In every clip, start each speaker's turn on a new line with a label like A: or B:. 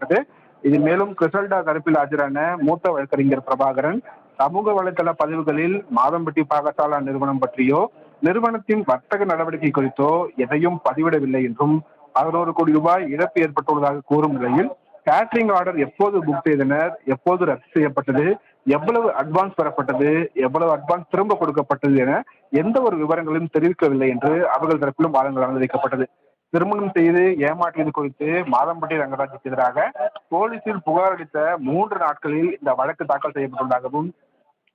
A: வைக்கப்பட்டது இது மேலும் கிறிசல்டா தரப்பில் ஆஜரான மூத்த வழக்கறிஞர் பிரபாகரன் சமூக வலைதள பதிவுகளில் மாதம்பட்டி பாகசாலா நிறுவனம் பற்றியோ நிறுவனத்தின் வர்த்தக நடவடிக்கை குறித்தோ எதையும் பதிவிடவில்லை என்றும் பதினோரு கோடி ரூபாய் இழப்பு ஏற்பட்டுள்ளதாக கூறும் நிலையில் கேட்டரிங் ஆர்டர் எப்போது புக் செய்தனர் எப்போது ரத்து செய்யப்பட்டது எவ்வளவு அட்வான்ஸ் பெறப்பட்டது எவ்வளவு அட்வான்ஸ் திரும்ப கொடுக்கப்பட்டது என எந்த ஒரு விவரங்களையும் தெரிவிக்கவில்லை என்று அவர்கள் தரப்பிலும் வாதங்கள் அனுமதிக்கப்பட்டது. திருமணம் செய்து ஏமாற்றியது குறித்து மாதம்பட்டி ரங்கராஜுக்கு எதிராக போலீசில் புகார் அளித்த மூன்று நாட்களில் இந்த வழக்கு தாக்கல் செய்யப்பட்டுள்ளதாகவும்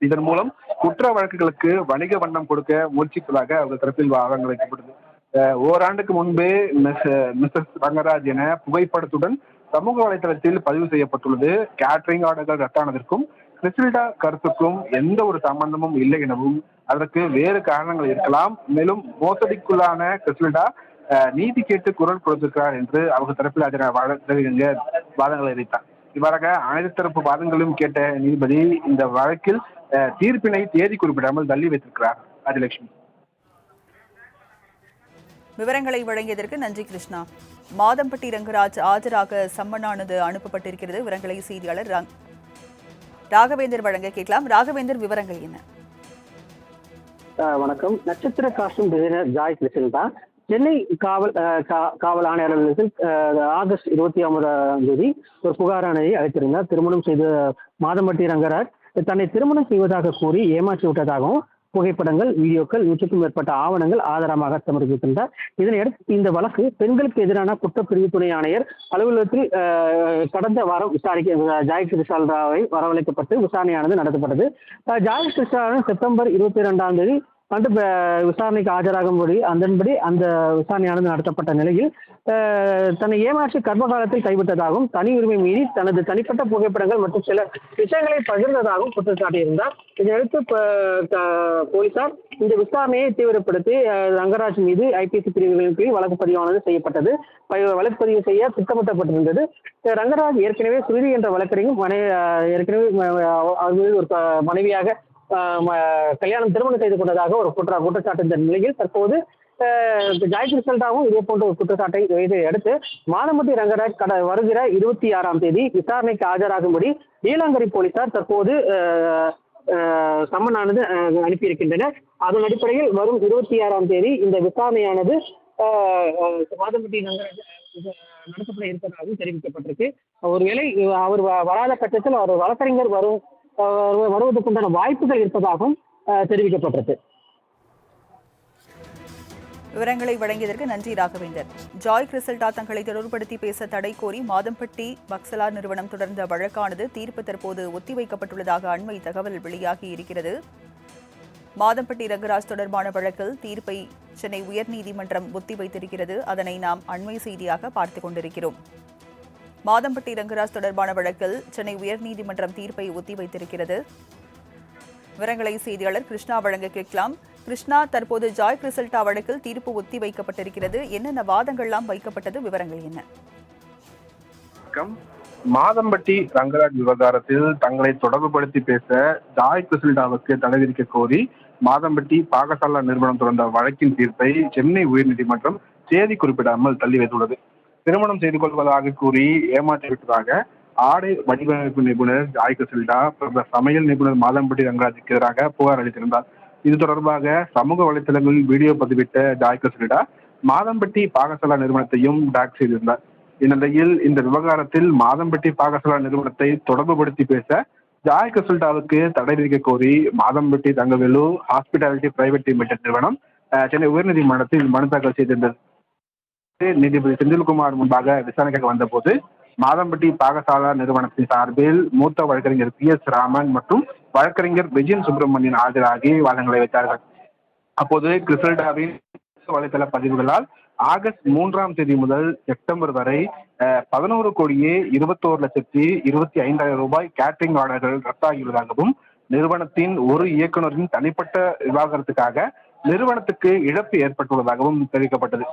A: இதன் மூலம் குற்ற வழக்குகளுக்கு வணிக வண்ணம் கொடுக்க முயற்சிப்பதாக அவர்கள் தரப்பில் வாதங்கள் வைக்கப்பட்டது. ஓராண்டுக்கு முன்பே மிஸ் மிஸ்ஸஸ் ரங்கராஜ் என புகைப்படத்துடன் சமூக வலைதளத்தில் பதிவு செய்யப்பட்டுள்ளது. கேட்டரிங் ஆர்டர்கள் ரத்தானதற்கும் கிறிஸ்டில்டா கருத்துக்கும் எந்த ஒரு சம்பந்தமும் இல்லை எனவும் அதற்கு வேறு காரணங்கள் இருக்கலாம். மேலும் மோசடிக்குள்ளான கிறிஸ்டில்டா நீதி கேட்டு குரல் கொடுத்திருக்கிறார் என்று அவங்க தரப்பில் வழக்கறிஞர் வாதங்களை அறிவித்தார் இவ்வாறாக அனைத்து தரப்பு வாதங்களும் கேட்ட நீதிபதி இந்த வழக்கில் தீர்ப்பினை தேதி குறிப்பிடாமல் தள்ளி வைத்திருக்கிறார் ராஜலட்சுமி
B: விவரங்களை வழங்கியதற்கு நன்றி கிருஷ்ணா. மாதம்பட்டி ரங்கராஜ் ஆஜராக சம்மனானது அனுப்பப்பட்டிருக்கிறது. விவரங்களை செய்தியாளர் ரங்- ராகவேந்தர் வழங்க கேட்கலாம். ராகவேந்தர் விவரங்கள் என்ன?
C: வணக்கம். நட்சத்திர காஸ்டியூம் டிசைனர் ஜாய் கிருஷ்ணன் தான் சென்னை காவல் காவல் ஆணையர் அலுவலகத்தில் ஆகஸ்ட் இருபத்தி ஒன்பதாம் தேதி ஒரு புகாராணையை அழைத்திருந்தார் திருமணம் செய்த மாதம்பட்டி ரங்கராஜ் தன்னை திருமணம் செய்வதாக கூறி ஏமாற்றி விட்டதாகவும் புகைப்படங்கள் வீடியோக்கள் நூற்றுக்கும் மேற்பட்ட ஆவணங்கள் ஆதாரமாக சமர்ப்பித்திருந்தார் இதனையடுத்து இந்த வழக்கு பெண்களுக்கு எதிரான குற்றப்பிரிவு துணை ஆணையர் அலுவலகத்தில் கடந்த வாரம் விசாரிக்க ஜாய் கிருஷால் ராவை வரவழைக்கப்பட்டு விசாரணையானது நடத்தப்பட்டது. ஜாய் கிருஷ்ணாவின் செப்டம்பர் இருபத்தி இரண்டாம் தேதி வந்துட்டு விசாரணைக்கு ஆஜராகும்படி அதன்படி அந்த விசாரணையானது நடத்தப்பட்ட நிலையில் தன்னை ஏமாற்றி கர்ப்பகாலத்தில் கைவிட்டதாகவும் தனி உரிமை மீறி தனது தனிப்பட்ட புகைப்படங்கள் மற்றும் சில விஷயங்களை பகிர்ந்ததாகவும் குற்றம் சாட்டியிருந்தார் இதையடுத்து போலீசார் இந்த விசாரணையை தீவிரப்படுத்தி ரங்கராஜ் மீது ஐபிசி பிரிவுகளின் கீழ் வழக்கு பதிவானது செய்யப்பட்டது. ப- வழக்கு பதிவு செய்ய திட்டமிட்டப்பட்டிருந்தது. ரங்கராஜ் ஏற்கனவே சுருதி என்ற வழக்கறிஞர் மனை ஏற்கனவே அவர் ஒரு மனைவியாக கல்யாணம் திருமணம் செய்து கொண்டதாக ஒரு குற்ற குற்றச்சாட்டு இந்த நிலையில் தற்போது ஆஹ் ஜாய் இதே போன்ற ஒரு குற்றச்சாட்டை இதை அடுத்து மாதம்பட்டி ரங்கராஜ் கட வருகிற இருபத்தி ஆறாம் தேதி விசாரணைக்கு ஆஜராகும்படி நீலாங்கரி போலீசார் தற்போது சம்மனானது ஆஹ், அனுப்பியிருக்கின்றனர். அதன் அடிப்படையில் வரும் இருபத்தி ஆறாம் தேதி இந்த விசாரணையானது மாதம்பட்டி ரங்கராஜ் நடத்தப்பட இருப்பதாகவும் தெரிவிக்கப்பட்டிருக்கு. ஒருவேளை அவர் வ- வராத பட்சத்தில் அவர் வழக்கறிஞர் வரும் வருவதற்குண்டான வாய்ப்புகள் இருப்பதாகவும் அஹ், தெரிவிக்கப்பட்டிருக்கு.
B: விவரங்களை வழங்கியதற்கு நன்றி ராகவேந்தர். ஜாய் கிறிசல்டா தங்களை தொடர்படுத்தி பேச தடை கோரி மாதம்பட்டி பக்சலா நிறுவனம் தொடர்ந்த வழக்கானது தீர்ப்பு தற்போது ஒத்திவைக்கப்பட்டுள்ளதாக அண்மை தகவல் வெளியாகி இருக்கிறது. மாதம்பட்டி ரங்கராஜ் தொடர்பான வழக்கில் தீர்ப்பை சென்னை உயர்நீதிமன்றம் ஒத்திவைத்திருக்கிறது. அதனை நாம் அண்மை செய்தியாக பார்த்துக் கொண்டிருக்கிறோம். மாதம்பட்டி ரங்கராஜ் தொடர்பான வழக்கில் சென்னை உயர்நீதிமன்றம் தீர்ப்பை ஒத்திவைத்திருக்கிறது. விவரங்களை செய்தியாளர் கிருஷ்ணா வழங்க கேட்கலாம். கிருஷ்ணா தற்போது ஜாய் கிரிசல்டா வழக்கில் தீர்ப்பு ஒத்தி வைக்கப்பட்டிருக்கிறது என்னென்ன வாதங்கள்லாம் வைக்கப்பட்டது? விவரங்கள் என்ன?
A: மாதம்பட்டி ரங்கராஜ் விவகாரத்தில் தங்களை தொடர்புபடுத்தி பேச ஜாய் கிறிஸ்டாவுக்கு தடை விதிக்க கோரி மாதம்பட்டி பாகசாலா நிறுவனம் தொடர்ந்த வழக்கின் தீர்ப்பை சென்னை உயர்நீதிமன்றம் தேதி குறிப்பிடாமல் தள்ளி வைத்துள்ளது. திருமணம் செய்து கொள்வதாக கூறி ஏமாற்றிவிட்டதாக ஆடை வடிவமைப்பு நிபுணர் ஜாய் கிறிஸ்டா பிரபல சமையல் நிபுணர் மாதம்பட்டி ரங்கராஜுக்கு எதிராக புகார் அளித்திருந்தார். இது தொடர்பாக சமூக வலைதளங்களில் வீடியோ பதிவிட்ட ஜாய் கிறிஸ்டா மாதம்பட்டி பாகசாலா நிறுவனத்தையும் டாக் செய்திருந்தார். இந்நிலையில் இந்த விவகாரத்தில் மாதம்பட்டி பாகசாலா நிறுவனத்தை தொடர்புபடுத்தி பேச ஜாய் கசுல்டாவுக்கு தடை விதிக்க கோரி Madhampatti Thangavelu hospitality private limited நிறுவனம் சென்னை உயர்நீதிமன்றத்தில் மனு தாக்கல் செய்திருந்தது. நீதிபதி செந்தில்குமார் முன்பாக விசாரணைக்காக வந்தபோது மாதம்பட்டி பாகசாலா நிறுவனத்தின் சார்பில் மூத்த வழக்கறிஞர் பி எஸ் ராமன் மற்றும் வழக்கறிஞர் விஜயன் சுப்பிரமணியன் ஆஜராகி வாதங்களை வைத்தார்கள். அப்போது கிறிசல்டாவின் வலைதள பதிவுகளால் ஆகஸ்ட் மூன்றாம் தேதி முதல் செப்டம்பர் வரை பதினோரு கோடியே இருபத்தோரு லட்சத்தி இருபத்தி ஐந்தாயிரம் ரூபாய் கேட்டரிங் ஆர்டர்கள் ரத்தாகியுள்ளதாகவும் நிறுவனத்தின் ஒரு இயக்குநரின் தனிப்பட்ட விவாகரத்துக்காக நிறுவனத்துக்கு இழப்பு ஏற்பட்டுள்ளதாகவும் தெரிவிக்கப்பட்டது.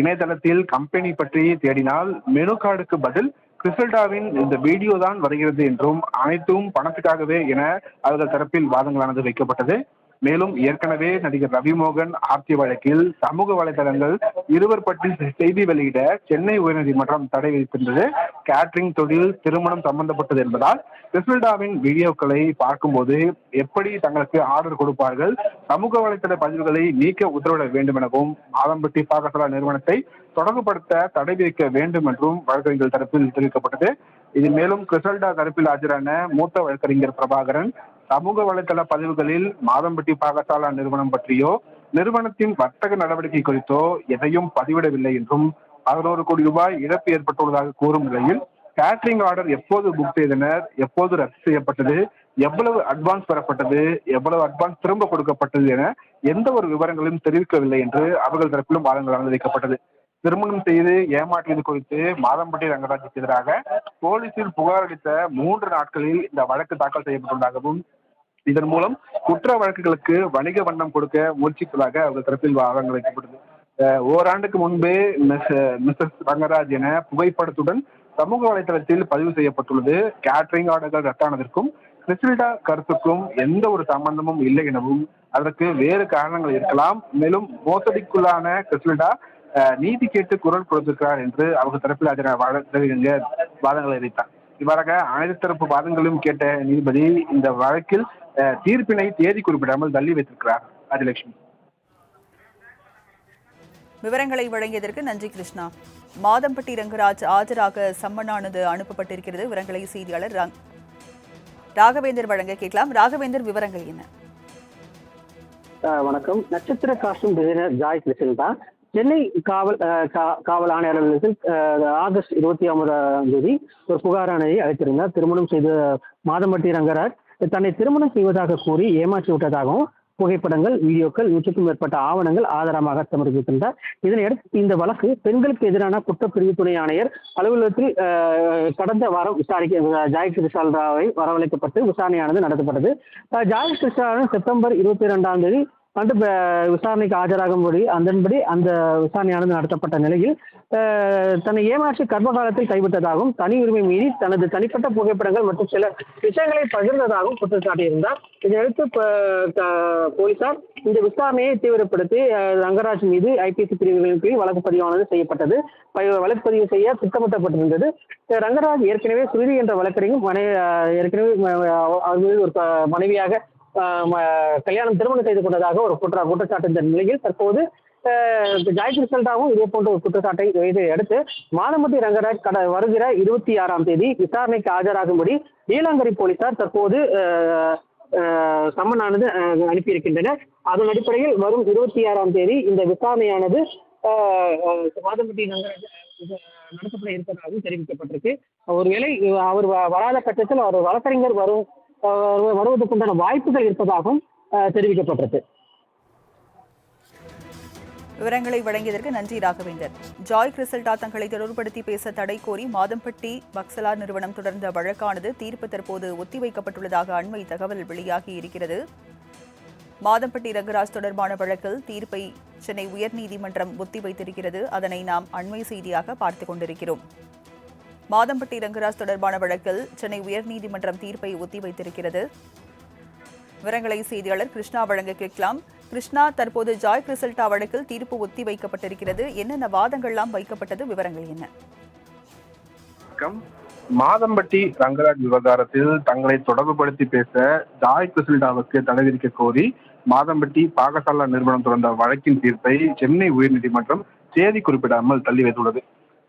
A: இணையதளத்தில் கம்பெனி பற்றி தேடினால் மெனு கார்டுக்கு பதில் கிறிசல்டாவின் இந்த வீடியோ தான் வருகிறது என்றும் அனைத்தும் பணத்துக்காகவே என அவர்கள் தரப்பில் வாதங்களானது வைக்கப்பட்டது. மேலும் ஏற்கனவே நடிகர் ரவிமோகன் ஆர்த்தி வழக்கில் சமூக வலைதளங்கள் இருவர் பற்றி செய்தி வெளியிட சென்னை உயர்நீதிமன்றம் தடை விதித்திருந்தது. கேட்டரிங் தொழில் திருமணம் சம்பந்தப்பட்டது என்பதால் கிறிஸ்டல்டாவின் வீடியோக்களை பார்க்கும்போது எப்படி தங்களுக்கு ஆர்டர் கொடுப்பார்கள் சமூக வலைதள பதிவுகளை நீக்க உத்தரவிட வேண்டும் எனவும் ஆலம்பட்டி பாகசலா நிறுவனத்தை தொடர்புபடுத்த தடை விதிக்க வேண்டும் என்றும் வழக்கறிஞர்கள் தரப்பில் தெரிவிக்கப்பட்டது. இது மேலும் கிறிசல்டா தரப்பில் ஆஜரான மூத்த வழக்கறிஞர் பிரபாகரன் சமூக வலைதள பதிவுகளில் மாதம்பட்டி பாகசாலா நிறுவனம் பற்றியோ நிறுவனத்தின் வர்த்தக நடவடிக்கை குறித்தோ எதையும் பதிவிடவில்லை என்றும் பதினோரு கோடி ரூபாய் இழப்பு ஏற்பட்டுள்ளதாக கூறும் நிலையில் கேட்டரிங் ஆர்டர் எப்போது புக் செய்தனர் எப்போது ரத்து செய்யப்பட்டது எவ்வளவு அட்வான்ஸ் பெறப்பட்டது எவ்வளவு அட்வான்ஸ் திரும்ப கொடுக்கப்பட்டது என எந்த ஒரு விவரங்களையும் தெரிவிக்கவில்லை என்று அவர்கள் தரப்பிலும் வாதங்கள் அனுமதிக்கப்பட்டது. திருமணம் செய்து ஏமாற்றியது குறித்து மாதம்பட்டி ரங்கராஜுக்கு எதிராக போலீசில் புகார் அளித்த மூன்று நாட்களில் இந்த வழக்கு தாக்கல் செய்யப்பட்டுள்ளதாகவும் இதன் மூலம் குற்ற வழக்குகளுக்கு வணிக வண்ணம் கொடுக்க முயற்சிப்பதாக அவர்கள் தரப்பில் வாதங்கள் வைக்கப்பட்டது. ஓராண்டுக்கு முன்பே மிஸ் மிஸ்ஸஸ் ரங்கராஜ் என புகைப்படத்துடன் சமூக வலைதளத்தில் பதிவு செய்யப்பட்டுள்ளது. கேட்டரிங் ஆர்டர்கள் ரத்தானதற்கும் கிறிஸ்டில்டா கருத்துக்கும் எந்த ஒரு சம்பந்தமும் இல்லை எனவும் அதற்கு வேறு காரணங்கள் இருக்கலாம். மேலும் மோசடிக்குள்ளான கிறிஸ்டில்டா நீதி கேட்டு குரல் கொடுத்திருக்கிறார் என்று அவங்க தரப்பில் அதன வாதங்களை அறிவித்தார். இவ்வாறாக அனைத்து தரப்பு வாதங்களும் கேட்ட நீதிபதி இந்த வழக்கில் தீர்ப்பினை தேதி குறிப்பிடாமல் தள்ளி வைத்திருக்கிறார் ராஜலட்சுமி
B: விவரங்களை வழங்கியதற்கு நன்றி கிருஷ்ணா. மாதம்பட்டி ரங்கராஜ் ஆஜராக சம்மனானது அனுப்பப்பட்டிருக்கிறது. விவரங்களை செய்தியாளர் ரங்- ராகவேந்தர் வழங்க கேட்கலாம். ராகவேந்தர் விவரங்கள் என்ன?
C: வணக்கம். நட்சத்திர காஸ்டியூம் டிசைனர் ஜாய் கிருஷ்ணன் தான் சென்னை காவல் காவல் ஆணையர் அலுவலகத்தில் ஆகஸ்ட் இருபத்தி ஒன்பதாம் தேதி ஒரு புகாராணையை அளித்திருந்தார். திருமணம் செய்த மாதம்பட்டி ரங்கராஜ் தன்னை திருமணம் செய்வதாக கூறி ஏமாற்றி விட்டதாகவும் புகைப்படங்கள் வீடியோக்கள் நூற்றுக்கும் மேற்பட்ட ஆவணங்கள் ஆதாரமாக சமர்ப்பித்திருந்தார் இதனையடுத்து இந்த வழக்கு பெண்களுக்கு எதிரான குற்றப்பிரிவு துணை ஆணையர் அலுவலகத்தில் கடந்த வாரம் விசாரிக்க ஜாய் கிருஷால் ராவை வரவழைக்கப்பட்டு விசாரணையானது நடத்தப்பட்டது. ஜாய் கிருஷ்ணாவின் செப்டம்பர் இருபத்தி இரண்டாம் தேதி வந்து விசாரணைக்கு ஆஜராகும்படி அதன்படி அந்த விசாரணையானது நடத்தப்பட்ட நிலையில் தன்னை ஏமாற்றி கர்ப்பகாலத்தில் கைவிட்டதாகவும் தனி உரிமை மீறி தனது தனிப்பட்ட புகைப்படங்கள் மற்றும் சில விஷயங்களை பகிர்ந்ததாகவும் குற்றம் சாட்டியிருந்தார் இதையடுத்து போலீசார் இந்த விசாரணையை தீவிரப்படுத்தி ரங்கராஜ் மீது ஐபிசி பிரிவுகளின் கீழ் வழக்கு பதிவானது செய்யப்பட்டது. வழக்கு பதிவு செய்ய திட்டமிட்டப்பட்டிருந்தது. ரங்கராஜ் ஏற்கனவே சுருதி என்ற வழக்கறிஞர் மனை ஏற்கனவே அவர் மீது ஒரு மனைவியாக கல்யாணம் திருமணம் செய்து கொண்டதாக ஒரு குற்ற குற்றச்சாட்டு இந்த நிலையில் தற்போது ஜாயத்ரி செல்டாவும் இதே போன்ற ஒரு குற்றச்சாட்டை இதை அடுத்து மாதம்பட்டி ரங்கராஜ் கட வருகிற இருபத்தி ஆறாம் தேதி விசாரணைக்கு ஆஜராகும்படி நீலாங்கரி போலீசார் தற்போது சம்மனானது அனுப்பியிருக்கின்றனர். அதன் அடிப்படையில் வரும் இருபத்தி ஆறாம் தேதி இந்த விசாரணையானது ஆஹ், ரங்கராஜ் நடத்தப்பட இருப்பதாகவும் தெரிவிக்கப்பட்டிருக்கு. ஒருவேளை அவர் வ- வராத பட்சத்தில் அவர் வழக்கறிஞர் வரும் வருவதற்குண்டான வாய்ப்புகள் இருப்பதாகவும் அஹ், தெரிவிக்கப்பட்டிருக்கு.
B: விவரங்களை வழங்கியதற்கு நன்றி ராகவேந்தர். ஜாய் கிறிசல்டா தங்களை தொடர்புபடுத்தி பேச தடை கோரி மாதம்பட்டி பக்சலா நிறுவனம் தொடர்ந்த வழக்கானது தீர்ப்பு தற்போது ஒத்திவைக்கப்பட்டுள்ளதாக அண்மை தகவல் வெளியாகி இருக்கிறது. மாதம்பட்டி ரங்கராஜ் தொடர்பான வழக்கில் தீர்ப்பை சென்னை உயர்நீதிமன்றம் ஒத்திவைத்திருக்கிறது. அதனை நாம் அண்மை செய்தியாக பார்த்துக் கொண்டிருக்கிறோம். மாதம்பட்டி ரங்கராஜ் தொடர்பான வழக்கில் சென்னை உயர்நீதிமன்றம் தீர்ப்பை ஒத்திவைத்திருக்கிறது. விவரங்களை செய்தியாளர் கிருஷ்ணா வழங்க கேட்கலாம். கிருஷ்ணா தற்போது ஜாய் கிரிசல்டா வழக்கில் தீர்ப்பு ஒத்தி வைக்கப்பட்டிருக்கிறது என்னென்ன வாதங்கள்லாம் வைக்கப்பட்டது? விவரங்கள் என்ன?
A: மாதம்பட்டி ரங்கராஜ் விவகாரத்தில் தங்களை தொடர்புபடுத்தி பேச ஜாய் கிறிஸ்டல்டாவுக்கு தடை விதிக்க கோரி மாதம்பட்டி பாகசாலா நிறுவனம் தொடர்ந்த வழக்கின் தீர்ப்பை சென்னை உயர்நீதிமன்றம் தேதி குறிப்பிடாமல் தள்ளி வைத்துள்ளது.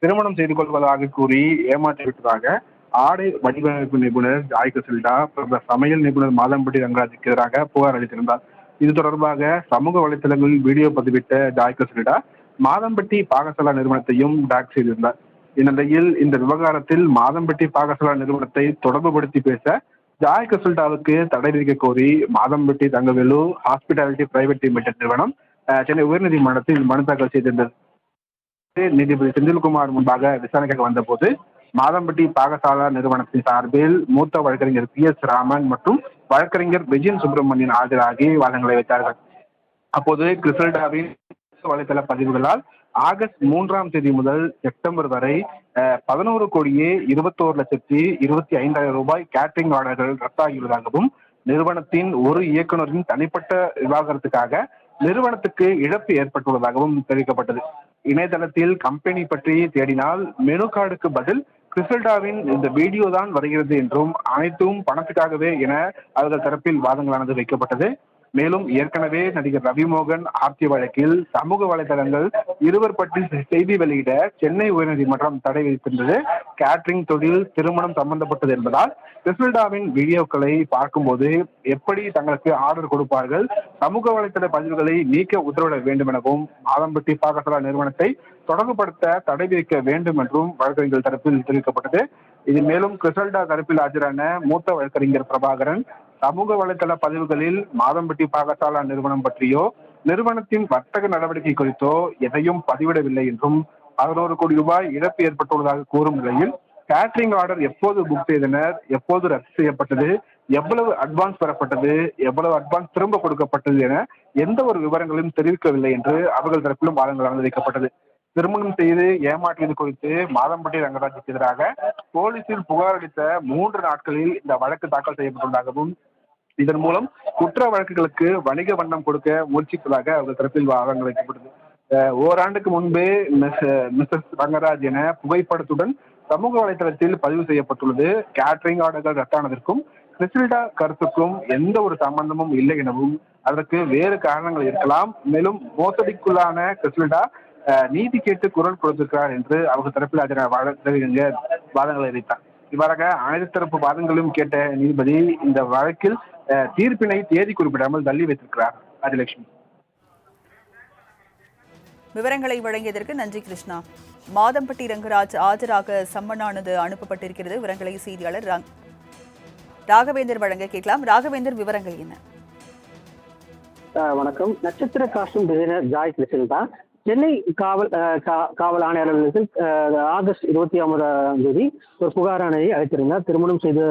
A: திருமணம் செய்து கொள்வதாக கூறி ஏமாற்றி விட்டதாக ஆடை வடிவமைப்பு நிபுணர் ஜாய் கிறிஸ்டல்டா பிரபல சமையல் நிபுணர் மாதம்பட்டி ரங்கராஜுக்கு எதிராக புகார் அளித்திருந்தார். இது தொடர்பாக சமூக வலைதளங்களில் வீடியோ பதிவிட்ட ஜாய் கிறிஸ்டல்டா மாதம்பட்டி பாகசாலா நிறுவனத்தையும் டாக் செய்திருந்தார். இந்நிலையில் இந்த விவகாரத்தில் மாதம்பட்டி பாகசாலா நிறுவனத்தை தொடர்புபடுத்தி பேச ஜாய் கசுல்டாவுக்கு தடை விதிக்க கோரி Madhampatti Thangavelu hospitality private limited நிறுவனம் சென்னை உயர்நீதிமன்றத்தில் மனு தாக்கல் செய்திருந்தது. நீதிபதி செந்தில்குமார் முன்பாக விசாரணைக்காக வந்தபோது மாதம்பட்டி பாகசாலா நிறுவனத்தின் சார்பில் மூத்த வழக்கறிஞர் பி எஸ் ராமன் மற்றும் வழக்கறிஞர் விஜயன் சுப்பிரமணியன் ஆஜராகி வாதங்களை வைத்தார்கள். அப்போது கிறிசல்டாவின் வலைதள பதிவுகளால் ஆகஸ்ட் மூன்றாம் தேதி முதல் செப்டம்பர் வரை பதினோரு கோடியே இருபத்தோரு லட்சத்தி இருபத்தி ஐந்தாயிரம் ரூபாய் கேட்டரிங் ஆர்டர்கள் ரத்தாகியுள்ளதாகவும் நிறுவனத்தின் ஒரு இயக்குனரின் தனிப்பட்ட விவாகரத்துக்காக நிறுவனத்துக்கு இழப்பு ஏற்பட்டுள்ளதாகவும் தெரிவிக்கப்பட்டது. இணையதளத்தில் கம்பெனி பற்றி தேடினால் மெனு கார்டுக்கு பதில் கிறிசல்டாவின் இந்த வீடியோ தான் வருகிறது என்றும் அனைத்தும் பணத்துக்காகவே என அவர்கள் தரப்பில் வாதங்களானது வைக்கப்பட்டது. மேலும் ஏற்கனவே நடிகர் ரவிமோகன் ஆர்த்தி வழக்கில் சமூக வலைதளங்கள் இருவர் பற்றி செய்தி வெளியிட சென்னை உயர்நீதிமன்றம் தடை விதித்திருந்தது. கேட்டரிங் தொழில் திருமணம் சம்பந்தப்பட்டது என்பதால் கிறிஸ்டல்டாவின் வீடியோக்களை பார்க்கும்போது எப்படி தங்களுக்கு ஆர்டர் கொடுப்பார்கள் சமூக வலைதள பதிவுகளை நீக்க உத்தரவிட வேண்டும் எனவும் ஆலம்பட்டி பாகசலா நிறுவனத்தை தொடர்புபடுத்த தடை விதிக்க வேண்டும் என்றும் வழக்கறிஞர்கள் தரப்பில் தெரிவிக்கப்பட்டது. இது மேலும் கிறிசல்டா தரப்பில் ஆஜரான மூத்த வழக்கறிஞர் பிரபாகரன் சமூக வலைதள பதிவுகளில் மாதம்பட்டி பாகசாலா நிறுவனம் பற்றியோ நிறுவனத்தின் வர்த்தக நடவடிக்கை குறித்தோ எதையும் பதிவிடவில்லை என்றும் பதினோரு கோடி ரூபாய் இழப்பு ஏற்பட்டுள்ளதாக கூறும் நிலையில் கேட்டரிங் ஆர்டர் எப்போது புக் செய்தனர் எப்போது ரத்து செய்யப்பட்டது எவ்வளவு அட்வான்ஸ் பெறப்பட்டது எவ்வளவு அட்வான்ஸ் திரும்ப கொடுக்கப்பட்டது என எந்த ஒரு விவரங்களும் தெரிவிக்கவில்லை என்று அவர்கள் தரப்பிலும் வாதங்கள் வைக்கப்பட்டது திருமணம் செய்து ஏமாற்றியது குறித்து மாதம்பட்டி ரங்கராஜுக்கு எதிராக போலீசில் புகார் அளித்த மூன்று நாட்களில் இந்த வழக்கு தாக்கல் செய்யப்பட்டுள்ளதாகவும் இதன் மூலம் குற்ற வழக்குகளுக்கு வணிக வண்ணம் கொடுக்க முயற்சிப்பதாக அவர்கள் தரப்பில் வாதங்கள் வைக்கப்பட்டது. ஓராண்டுக்கு முன்பே மிஸ் மிஸ்ஸஸ் ரங்கராஜ் என புகைப்படத்துடன் சமூக வலைதளத்தில் பதிவு செய்யப்பட்டுள்ளது. கேட்டரிங் ஆர்டர்கள் ரத்தானதற்கும் கிறிஸ்டில்டா கருத்துக்கும் எந்த ஒரு சம்பந்தமும் இல்லை எனவும் அதற்கு வேறு காரணங்கள் இருக்கலாம். மேலும் மோசடிக்குள்ளான கிறிஸ்டில்டா நீதி கேட்டு குரல் கொடுத்திருக்கிறார் என்று அவங்க தரப்பில் ஆஜரான வாதங்களை அறிவித்தார் இவ்வாறாக அனைத்து தரப்பு வாதங்களையும் கேட்ட நீதிபதி இந்த வழக்கில் தீர்ப்பினை தேதி குறிப்பிடாமல் தள்ளி வைத்திருக்கிறார் ராஜலட்சுமி
B: விவரங்களை வழங்கியதற்கு நன்றி கிருஷ்ணா. மாதம்பட்டி ரங்கராஜ் ஆஜராக சம்மனானது அனுப்பப்பட்டிருக்கிறது. விவரங்களை செய்தியாளர் ராகவேந்தர் வழங்க கேட்கலாம். ராகவேந்தர் விவரங்கள் என்ன?
C: வணக்கம். நட்சத்திர காஸ்டியூம் டிசைனர் ஜாய் கிருஷ்ணன் தான் சென்னை காவல் காவல் அஹ், ஆகஸ்ட் இருபத்தி ஒன்பதாம் தேதி ஒரு புகாராணையை அளித்திருந்தார். திருமணம் செய்த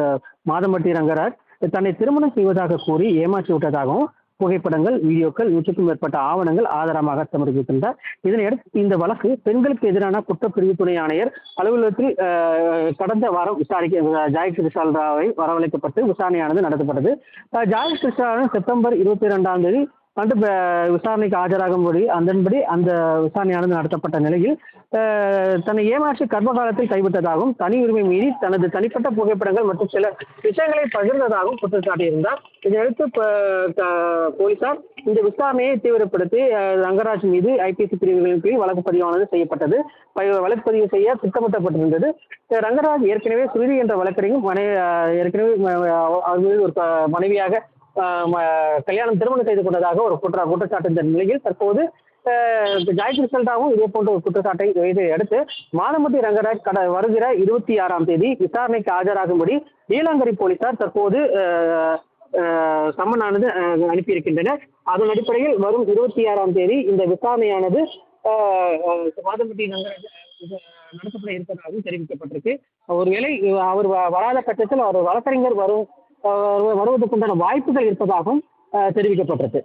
C: மாதம்பட்டி ரங்கராஜ் தன்னை திருமணம் செய்வதாக கூறி ஏமாற்றி விட்டதாகவும் புகைப்படங்கள் வீடியோக்கள் நூற்றுக்கும் மேற்பட்ட ஆவணங்கள் ஆதாரமாக சமர்ப்பித்திருந்தார் இதனையடுத்து இந்த வழக்கு பெண்களுக்கு எதிரான குற்றப்பிரிவு துணை ஆணையர் அலுவலகத்தில் கடந்த வாரம் விசாரிக்க ஜாய் கிருஷ்ணாவை வரவழைக்கப்பட்டு விசாரணையானது நடத்தப்பட்டது. ஜாய் கிருஷ்ணா செப்டம்பர் இருபத்தி இரண்டாம் தேதி வந்து விசாரணைக்கு ஆஜராகும்படி அதன்படி அந்த விசாரணையானது நடத்தப்பட்ட நிலையில் தன்னை ஏமாற்றி கர்ப்பகாலத்தில் கைவிட்டதாகவும் தனி உரிமை மீறி தனது தனிப்பட்ட புகைப்படங்கள் மற்றும் சில விஷயங்களை பகிர்ந்ததாகவும் குற்றம் சாட்டியிருந்தார் இதையடுத்து போலீசார் இந்த விசாரணையை தீவிரப்படுத்தி ரங்கராஜ் மீது ஐபிசி பிரிவுகளின் கீழ் வழக்கு பதிவானது செய்யப்பட்டது ப- வழக்கு பதிவு செய்ய திட்டமிட்டப்பட்டிருந்தது ரங்கராஜ் ஏற்கனவே சுருதி என்ற வழக்கறிஞர் மனை ஏற்கனவே அவர் மீது ஒரு மனைவியாக கல்யாணம் திருமணம் செய்து கொண்டதாக ஒரு குற்ற குற்றச்சாட்டு இந்த நிலையில் தற்போது ஆஹ் செல்டாவும் இதே போன்ற ஒரு குற்றச்சாட்டை இதை அடுத்து மாதம்பட்டி ரங்கராஜ் கட வருகிற இருபத்தி ஆறாம் தேதி விசாரணைக்கு ஆஜராகும்படி நீலாங்கரி போலீசார் தற்போது சம்மனானது ஆஹ், அனுப்பியிருக்கின்றனர். அதன் அடிப்படையில் வரும் இருபத்தி ஆறாம் தேதி இந்த விசாரணையானது ஆஹ், ரங்கராஜ் நடத்தப்பட இருப்பதாகவும் தெரிவிக்கப்பட்டிருக்கு. ஒருவேளை அவர் வ- வராத பட்சத்தில் அவர் வழக்கறிஞர் வரும் வருவதற்குண்டான வாய்ப்புகள் இருப்பதாகவும் ஆஹ் தெரிவிக்கப்பட்டிருக்கு.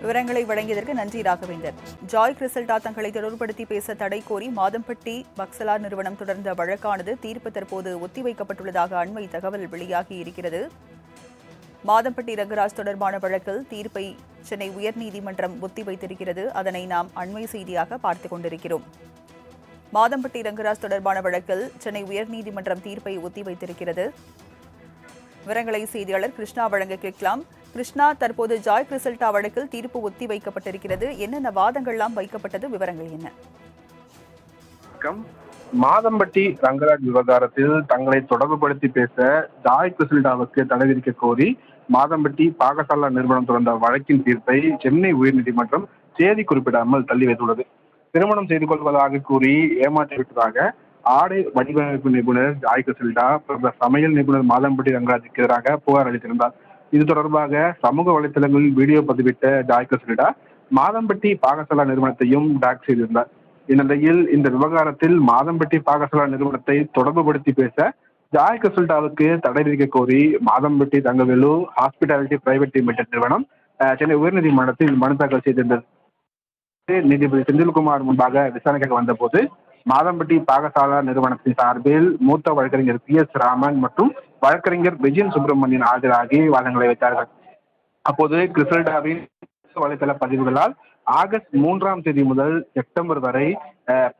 B: விவரங்களை வழங்கியதற்கு நன்றி ராகவேந்தர். ஜாய் கிறிசல்டா தங்களை தொடர்படுத்தி பேச தடை கோரி மாதம்பட்டி பக்சலார் நிறுவனம் தொடர்ந்த வழக்கானது தீர்ப்பு தற்போது ஒத்திவைக்கப்பட்டுள்ளதாக அண்மை தகவல் வெளியாகி இருக்கிறது. மாதம்பட்டி ரங்கராஜ் தொடர்பான வழக்கில் தீர்ப்பை சென்னை உயர்நீதிமன்றம் ஒத்திவைத்திருக்கிறது. அதனை நாம் அண்மை செய்தியாக பார்த்துக் கொண்டிருக்கிறோம். மாதம்பட்டி ரங்கராஜ் தொடர்பான வழக்கில் சென்னை உயர்நீதிமன்றம் தீர்ப்பை ஒத்திவைத்திருக்கிறது. விவரங்களை செய்தியாளர் கிருஷ்ணா வழங்க கேட்கலாம். கிருஷ்ணா தற்போது ஜாய் கிறிசல்டா வழக்கில் தீர்ப்பு ஒத்தி வைக்கப்பட்டிருக்கிறது என்னென்ன வாதங்கள்லாம் வைக்கப்பட்டது? விவரங்கள் என்ன?
A: மாதம்பட்டி ரங்கராஜ் விவகாரத்தில் தங்களை தொடர்புபடுத்தி பேச ஜாய் கிரிசல்டாவுக்கு தடை விதிக்க கோரி மாதம்பட்டி பாகசாலா நிறுவனம் தொடர்ந்த வழக்கின் தீர்ப்பை சென்னை உயர்நீதிமன்றம் தேதி குறிப்பிடாமல் தள்ளி வைத்துள்ளது. திருமணம் செய்து கொள்வதாக கூறி ஏமாற்றி விட்டதாக ஆடை வடிவமைப்பு நிபுணர் ஜாய் கிறிஸ்டில்டா பிரபல சமையல் நிபுணர் மாதம்பட்டி ரங்கராஜுக்கு எதிராக புகார் அளித்திருந்தார். இது தொடர்பாக சமூக வலைத்தளங்களில் வீடியோ பதிவிட்ட ஜாய் கிறிஸ்டில்டா மாதம்பட்டி பாகசாலா நிறுவனத்தையும் டாக் செய்திருந்தார். இந்நிலையில் இந்த விவகாரத்தில் மாதம்பட்டி பாகசாலா நிறுவனத்தை தொடர்புபடுத்தி பேச ஜாய் கசுல்டாவுக்கு தடை விதிக்க கோரி Madhampatti Thangavelu hospitality private limited நிறுவனம் சென்னை உயர்நீதிமன்றத்தில் மனு தாக்கல் செய்திருந்தது. நீதிபதி செந்தில்குமார் முன்பாக விசாரணைக்காக வந்தபோது மாதம்பட்டி பாகசாலா நிறுவனத்தின் சார்பில் மூத்த வழக்கறிஞர் பி எஸ் ராமன் மற்றும் வழக்கறிஞர் விஜயன் சுப்பிரமணியன் ஆஜராகி வாதங்களை வைத்தார்கள். அப்போது கிறிசல்டாவின் வலைதள பதிவுகளால் ஆகஸ்ட் மூன்றாம் தேதி முதல் செப்டம்பர் வரை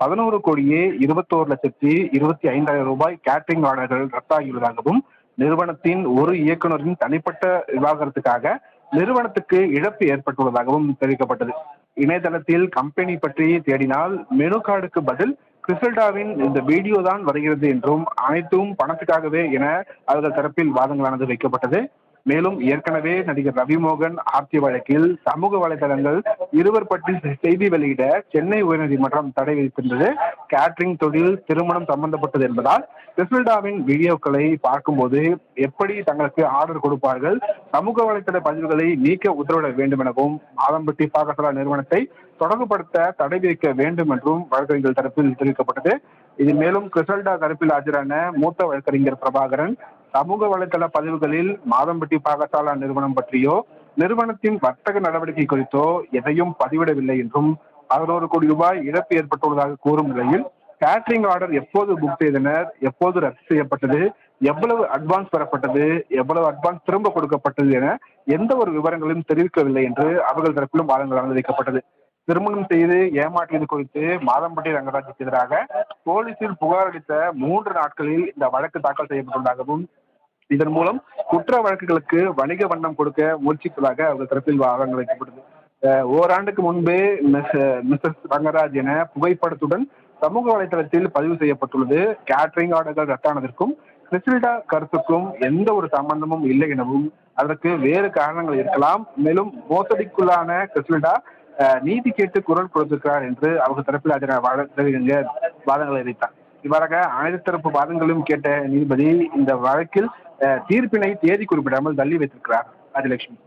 A: பதினோரு கோடியே இருபத்தோரு லட்சத்தி இருபத்தி ஐந்தாயிரம் ரூபாய் கேட்டரிங் ஆர்டர்கள் ரத்தாகியுள்ளதாகவும் நிறுவனத்தின் ஒரு இயக்குநரின் தனிப்பட்ட விவாகரத்துக்காக நிறுவனத்துக்கு இழப்பு ஏற்பட்டுள்ளதாகவும் தெரிவிக்கப்பட்டது. இணையதளத்தில் கம்பெனி பற்றி தேடினால் மெனு கார்டுக்கு பதில் கிறிசல்டாவின் இந்த வீடியோ தான் வருகிறது என்றும் அனைத்தும் பணத்துக்காகவே என அவர்கள் தரப்பில் வாதங்களானது வைக்கப்பட்டது. மேலும் ஏற்கனவே நடிகர் ரவிமோகன் ஆர்த்தி வழக்கில் சமூக வலைதளங்கள் இருவர் பற்றி செய்தி வெளியிட சென்னை உயர்நீதிமன்றம் தடை விதித்திருந்தது. கேட்டரிங் தொழில் திருமணம் சம்பந்தப்பட்டது என்பதால் கிறிஸ்டல்டாவின் வீடியோக்களை பார்க்கும்போது எப்படி தங்களுக்கு ஆர்டர் கொடுப்பார்கள் சமூக வலைதள பதிவுகளை நீக்க உத்தரவிட வேண்டும் எனவும் ஆலம்பட்டி பாகசலா நிறுவனத்தை தொடர்புபடுத்த தடை விதிக்க வேண்டும் என்றும் வழக்கறிஞர்கள் தரப்பில் தெரிவிக்கப்பட்டது. இது மேலும் கிறிசல்டா தரப்பில் ஆஜரான மூத்த வழக்கறிஞர் பிரபாகரன் சமூக வலைதள பதிவுகளில் மாதம்பட்டி பாகசாலா நிறுவனம் பற்றியோ நிறுவனத்தின் வர்த்தக நடவடிக்கை குறித்தோ எதையும் பதிவிடவில்லை என்றும் பதினோரு கோடி ரூபாய் இழப்பு ஏற்பட்டுள்ளதாக கூறும் நிலையில் கேட்டரிங் ஆர்டர் எப்போது புக் செய்தனர் எப்போது ரத்து செய்யப்பட்டது எவ்வளவு அட்வான்ஸ் பெறப்பட்டது எவ்வளவு அட்வான்ஸ் திரும்ப கொடுக்கப்பட்டது என எந்த ஒரு விவரங்களும் தெரிவிக்கவில்லை என்று அவர்கள் தரப்பிலும் வாதங்கள் வைக்கப்பட்டது திருமணம் செய்து ஏமாற்றியது குறித்து மாதம்பட்டி ரங்கராஜுக்கு எதிராக போலீசில் புகார் அளித்த மூன்று நாட்களில் இந்த வழக்கு தாக்கல் செய்யப்பட்டுள்ளதாகவும் இதன் மூலம் குற்ற வழக்குகளுக்கு வணிக வண்ணம் கொடுக்க முயற்சிப்பதாக அவர்கள் தரப்பில் வாதங்கள் வைக்கப்பட்டது. ஓராண்டுக்கு முன்பே மிஸ்ஸஸ் ரங்கராஜ் என புகைப்படத்துடன் சமூக வலைதளத்தில் பதிவு செய்யப்பட்டுள்ளது. கேட்டரிங் ஆர்டர்கள் ரத்தானதற்கும் கிறிஸ்டில்டா கருத்துக்கும் எந்த ஒரு சம்பந்தமும் இல்லை எனவும் அதற்கு வேறு காரணங்கள் இருக்கலாம். மேலும் மோசடிக்குள்ளான கிறிஸ்டில்டா நீதி கேட்டு குரல் கொடுத்திருக்கிறார் என்று அவங்க தரப்பில் அதனை வழக்கறிஞர் வாதங்களை அறிவித்தார் இவ்வாறாக அனைத்து தரப்பு வாதங்களும் கேட்ட நீதிபதி இந்த வழக்கில் தீர்ப்பினை தேதி குறிப்பிடாமல் தள்ளி வைத்திருக்கிறார் ஆதிலட்சுமி.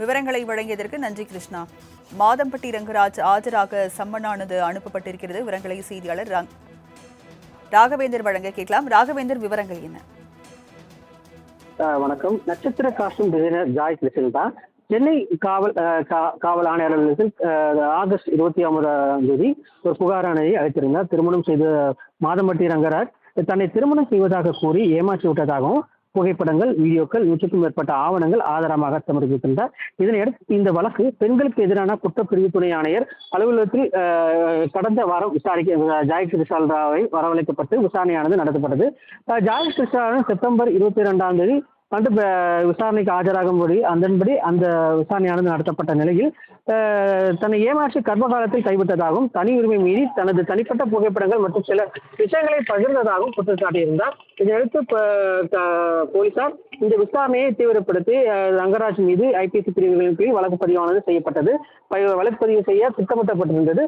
B: விவரங்களை வழங்கியதற்கு நன்றி கிருஷ்ணா. மாதம்பட்டி ரங்கராஜ் ஆஜராக சம்மனானது அனுப்பப்பட்டிருக்கிறது. விவரங்களை செய்தியாளர் ராகவேந்தர் வழங்க கேட்கலாம். ராகவேந்தர் விவரங்கள் என்ன?
C: வணக்கம். நட்சத்திர காஸ்டியூம் டிசைனர் ஜாய் கிருஷ்ணன் தான். சென்னை காவல் காவல் அலுவலகத்தில் ஆகஸ்ட் இருபத்தி ஒன்பதாம் தேதி ஒரு புகாராணையை அளித்திருந்தார். திருமணம் செய்த மாதம்பட்டி ரங்கராஜ் தன்னை திருமணம் செய்வதாக கூறி ஏமாற்றி விட்டதாகவும் புகைப்படங்கள் வீடியோக்கள் நூற்றுக்கும் மேற்பட்ட ஆவணங்கள் ஆதாரமாக சமர்ப்பித்திருந்தார். இதனையடுத்து இந்த வழக்கு பெண்களுக்கு எதிரான குற்றப்பிரிவு துணை ஆணையர் அலுவலகத்தில் கடந்த வாரம் விசாரிக்க ஜாய் கிருஷால் ராவை வரவழைக்கப்பட்டு விசாரணையானது நடத்தப்பட்டது. ஜாய் கிருஷ்ணாவின் செப்டம்பர் இருபத்தி இரண்டாம் தேதி வந்து விசாரணைக்கு ஆஜராகும்படி அதன்படி அந்த விசாரணையானது நடத்தப்பட்ட நிலையில் தன்னை ஏமாற்றி கர்ப்பகாலத்தில் கைவிட்டதாகவும் தனி உரிமை மீறி தனது தனிப்பட்ட புகைப்படங்கள் மற்றும் சில விஷயங்களை பகிர்ந்ததாகவும் குற்றம் சாட்டியிருந்தார் இதையடுத்து போலீசார் இந்த விசாரணையை தீவிரப்படுத்தி ரங்கராஜ் மீது ஐபிசி பிரிவுகளின் கீழ் வழக்கு பதிவானது செய்யப்பட்டது. வழக்கு பதிவு செய்ய திட்டமிட்டப்பட்டிருந்தது.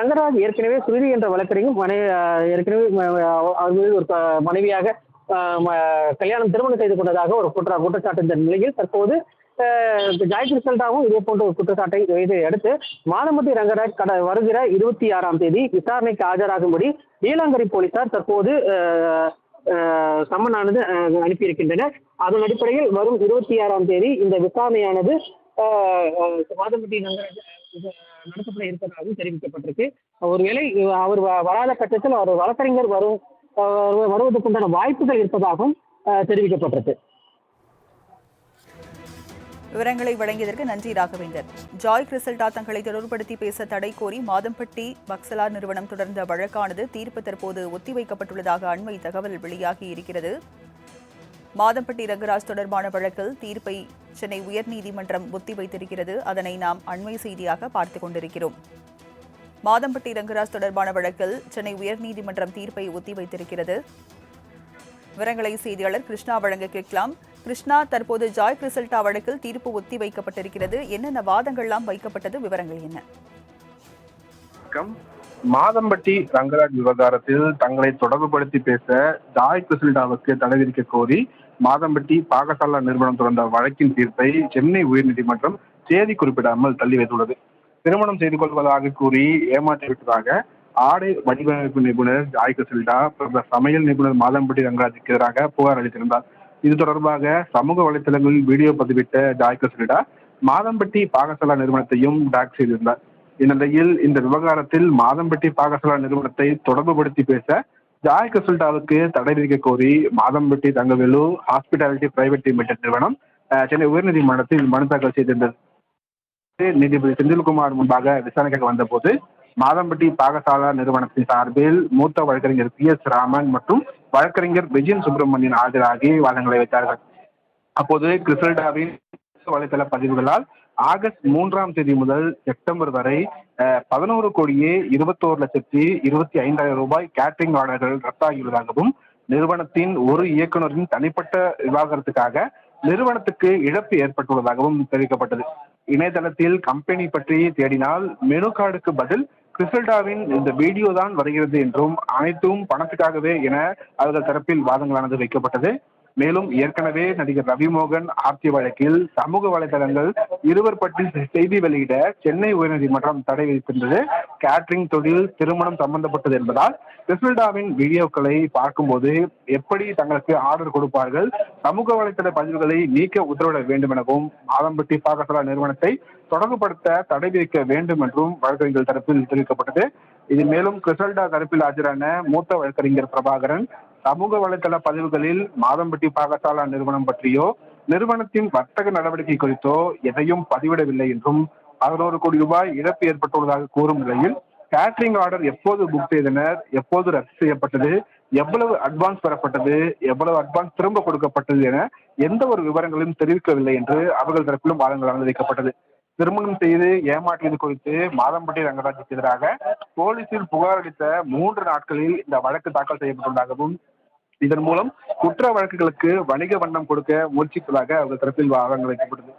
C: ரங்கராஜ் ஏற்கனவே சுருதி என்ற வழக்கறிஞர் மனை ஏற்கனவே அவர் மீது ஒரு மனைவியாக கல்யாணம் திருமணம் செய்து கொண்டதாக ஒரு குற்ற குற்றச்சாட்டு இந்த நிலையில் தற்போது ஜாய் செல்டாவும் இதே போன்ற ஒரு குற்றச்சாட்டை இதை அடுத்து மாதம்பட்டி ரங்கராஜ் கட வருகிற இருபத்தி ஆறாம் தேதி விசாரணைக்கு ஆஜராகும்படி நீலாங்கரி போலீசார் தற்போது சம்மனானது அனுப்பியிருக்கின்றனர். அதன் அடிப்படையில் வரும் இருபத்தி ஆறாம் தேதி இந்த விசாரணையானது மாதம்பட்டி ரங்கராஜ் நடத்தப்பட இருப்பதாகவும் தெரிவிக்கப்பட்டிருக்கு. ஒருவேளை அவர் வராத கட்டத்தில் அவர் வழக்கறிஞர் வரும் வருவதற்குண்டான வாய்ப்புகள் இருப்பதாகவும் தெரிவிக்கப்பட்டது
B: விவரங்களை வழங்கியதற்கு நன்றி ராகவேந்தர். ஜாய் கிறிசல்டா தங்களை தொடர்படுத்தி பேச தடை கோரி மாதம்பட்டி பக்சலார் நிறுவனம் தொடர்ந்த வழக்கானது தீர்ப்பு தற்போது ஒத்திவைக்கப்பட்டுள்ளதாக அண்மை தகவல் வெளியாகி இருக்கிறது. மாதம்பட்டி ரங்கராஜ் தொடர்பான வழக்கில் தீர்ப்பை சென்னை உயர்நீதிமன்றம் ஒத்திவைத்திருக்கிறது. அதனை நாம் அண்மை செய்தியாக பார்த்துக் கொண்டிருக்கிறோம். மாதம்பட்டி ரங்கராஜ் தொடர்பான வழக்கில் சென்னை உயர்நீதிமன்றம் தீர்ப்பை ஒத்திவைத்திருக்கிறது. விவரங்களை செய்தியாளர் கிருஷ்ணா வழங்க கேட்கலாம். கிருஷ்ணா தற்போது ஜாய் கிரிசல்டா வழக்கில் தீர்ப்பு ஒத்தி வைக்கப்பட்டிருக்கிறது என்னென்ன வாதங்கள்லாம் வைக்கப்பட்டது? விவரங்கள் என்ன?
A: மாதம்பட்டி ரங்கராஜ் விவகாரத்தில் தங்களை தொடர்புபடுத்தி பேச ஜாய் கிறிசல்டாவுக்கு தடை விதிக்க கோரி மாதம்பட்டி பாகசாலா நிறுவனம் தொடர்ந்த வழக்கின் தீர்ப்பை சென்னை உயர்நீதிமன்றம் தேதி குறிப்பிடாமல் தள்ளி வைத்துள்ளது. திருமணம் செய்து கொள்வதாக கூறி ஏமாற்றிவிட்டதாக ஆடை வடிவமைப்பு நிபுணர் ஜாய் கிறிசல்டா சமையல் நிபுணர் மாதம்பட்டி ரங்கராஜுக்கு எதிராக புகார் அளித்திருந்தார். இது தொடர்பாக சமூக வலைதளங்களில் வீடியோ பதிவிட்ட ஜாய் கசில்டா மாதம்பட்டி பாகசாலா நிறுவனத்தையும் டாக் செய்திருந்தார். இந்நிலையில் இந்த விவகாரத்தில் மாதம்பட்டி பாகசாலா நிறுவனத்தை தொடர்புபடுத்தி பேச ஜாய் கசில்டாவுக்கு தடை விதிக்க கோரி Madhampatti Thangavelu hospitality private limited நிறுவனம் சென்னை உயர்நீதிமன்றத்தில் மனு தாக்கல் செய்திருந்தது. நீதிபதி செந்தில்குமார் முன்பாக விசாரணைக்காக வந்தபோது மாதம்பட்டி பாகசாலா நிறுவனத்தின் சார்பில் மூத்த வழக்கறிஞர் பி எஸ் ராமன் மற்றும் வழக்கறிஞர் விஜயன் சுப்பிரமணியன் ஆஜராகி வாதங்களை வைத்தார்கள். அப்போது கிறிஸ்டல்டாவின் வலைதள பதிவுகளால் ஆகஸ்ட் மூன்றாம் தேதி முதல் செப்டம்பர் வரை பதினோரு கோடியே இருபத்தோரு லட்சத்தி இருபத்தி ஐந்தாயிரம் ரூபாய் கேட்டரிங் ஆர்டர்கள் ரத்தாகியுள்ளதாகவும் நிறுவனத்தின் ஒரு இயக்குநரின் தனிப்பட்ட விவாகரத்துக்காக நிறுவனத்துக்கு இழப்பு ஏற்பட்டுள்ளதாகவும் தெரிவிக்கப்பட்டது. இணையதளத்தில் கம்பெனி பற்றி தேடினால் மெனு கார்டுக்கு பதில் கிறிஸ்டல்டாவின் இந்த வீடியோ தான் வருகிறது என்றும் அனைத்தும் பணத்துக்காகவே என அவர்கள் தரப்பில் வாதங்களானது வைக்கப்பட்டது. மேலும் ஏற்கனவே நடிகர் ரவிமோகன் ஆர்த்தி வழக்கில் சமூக வலைதளங்கள் இருவர் பற்றி செய்தி வெளியிட சென்னை உயர்நீதிமன்றம் தடை விதித்திருந்தது. கேட்டரிங் தொழில் திருமணம் சம்பந்தப்பட்டது என்பதால் கிறிஸ்டல்டாவின் வீடியோக்களை பார்க்கும்போது எப்படி தங்களுக்கு ஆர்டர் கொடுப்பார்கள் சமூக வலைதள பதிவுகளை நீக்க உத்தரவிட வேண்டும் எனவும் மாதம்பட்டி பாகசலா நிறுவனத்தை தொடர்புபடுத்த தடை விதிக்க வேண்டும் என்றும் வழக்கறிஞர்கள் தரப்பில் தெரிவிக்கப்பட்டது. இதில் மேலும் கிறிஸ்டல்டா தரப்பில் ஆஜரான மூத்த வழக்கறிஞர் பிரபாகரன் சமூக வலைதள பதிவுகளில் மாதம்பட்டி பாகசாலா நிறுவனம் பற்றியோ நிறுவனத்தின் வர்த்தக நடவடிக்கை குறித்தோ எதையும் பதிவிடவில்லை என்றும் பதினோரு கோடி ரூபாய் இழப்பு ஏற்பட்டுள்ளதாக கூறும் நிலையில் கேட்டரிங் ஆர்டர் எப்போது புக் செய்தனர் எப்போது ரத்து செய்யப்பட்டது எவ்வளவு அட்வான்ஸ் பெறப்பட்டது எவ்வளவு அட்வான்ஸ் திரும்ப கொடுக்கப்பட்டது என எந்த ஒரு விவரங்களும் தெரிவிக்கவில்லை என்று அவர்கள் தரப்பிலும் வாதங்கள் அனுமதிக்கப்பட்டது திருமணம் செய்து ஏமாற்றியது குறித்து மாதம்பட்டி ரங்கராஜுக்கு எதிராக போலீசில் புகார் அளித்த மூன்று நாட்களில் இந்த வழக்கு தாக்கல் செய்யப்பட்டுள்ளதாகவும் இதன் மூலம் குற்ற வழக்குகளுக்கு வணிக வண்ணம் கொடுக்க முயற்சிப்பதாக அவர்கள் தரப்பில் வாதங்கள் வைக்கப்பட்டது.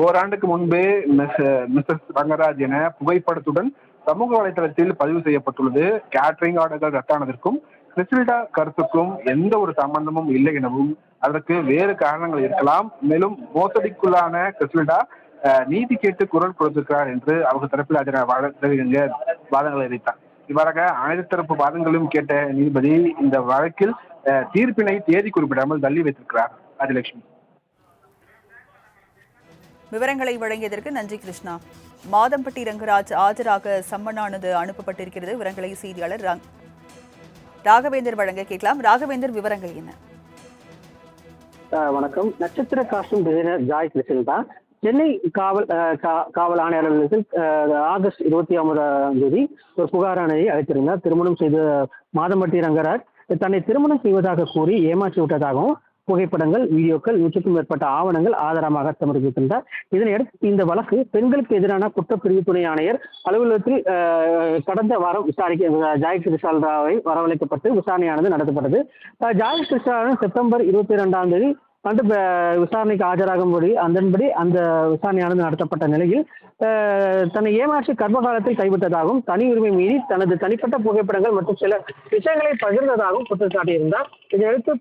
A: ஓராண்டுக்கு முன்பே மிஸ் மிஸ்ஸஸ் ரங்கராஜ் என புகைப்படத்துடன் சமூக வலைதளத்தில் பதிவு செய்யப்பட்டுள்ளது. கேட்டரிங் ஆர்டர்கள் ரத்தானதற்கும் கிறிஸ்டில்டா கருத்துக்கும் எந்த ஒரு சம்பந்தமும் இல்லை எனவும் அதற்கு வேறு காரணங்கள் இருக்கலாம். மேலும் மோசடிக்குள்ளான கிறிஸ்டில்டா நீதி கேட்டு குரல் கொடுத்திருக்கிறார் என்று அவர்கள் தரப்பில் ஆஜரான வழக்கறிஞர் வாதங்களை அறிவித்தார் இவ்வாறாக அனைத்து தரப்பு வாதங்களையும் கேட்ட நீதிபதி இந்த வழக்கில் தீர்ப்பினை தேதி குறிப்பிடாமல் தள்ளி வைத்திருக்கிறார் ராஜலட்சுமி
B: விவரங்களை வழங்கியதற்கு நன்றி கிருஷ்ணா. மாதம்பட்டி ரங்கராஜ் ஆஜராக சம்மனானது அனுப்பப்பட்டிருக்கிறது. விவரங்களை செய்தியாளர் ரங்- ராகவேந்தர் வழங்க கேட்கலாம். ராகவேந்தர் விவரங்கள் என்ன?
C: வணக்கம். நட்சத்திர காஸ்டியூம் டிசைனர் ஜாய் கிருஷ்ணன் தான். சென்னை காவல் காவல் ஆணையர் அலுவலகத்தில் அஹ், ஆகஸ்ட் இருபத்தி ஒன்பதாம் தேதி ஒரு புகாராணையை அளித்திருந்தார். திருமணம் செய்த மாதம்பட்டி ரங்கராஜ் தன்னை திருமணம் செய்வதாக கூறி ஏமாற்றி விட்டதாகவும் புகைப்படங்கள் வீடியோக்கள் நூற்றுக்கும் மேற்பட்ட ஆவணங்கள் ஆதாரமாக சமர்ப்பித்திருந்தார். இதனையடுத்து இந்த வழக்கு பெண்களுக்கு எதிரான குற்றப்பிரிவு துணை ஆணையர் அலுவலகத்தில் கடந்த வாரம் விசாரிக்க ஜாய் கிருஷ்ணாவை வரவழைக்கப்பட்டு விசாரணையானது நடத்தப்பட்டது. அஹ், ஜாய் செப்டம்பர் இருபத்தி இரண்டாம் தேதி வந்து விசாரணைக்கு ஆஜராகும்படி அதன்படி அந்த விசாரணையானது நடத்தப்பட்ட நிலையில் தன்னை ஏமாற்றி கர்ப்ப காலத்தில் கைவிட்டதாகவும் தனி உரிமை மீறி தனது தனிப்பட்ட புகைப்படங்கள் மற்றும் சில விஷயங்களை பகிர்ந்ததாகவும் குற்றம் சாட்டியிருந்தார். இதையடுத்து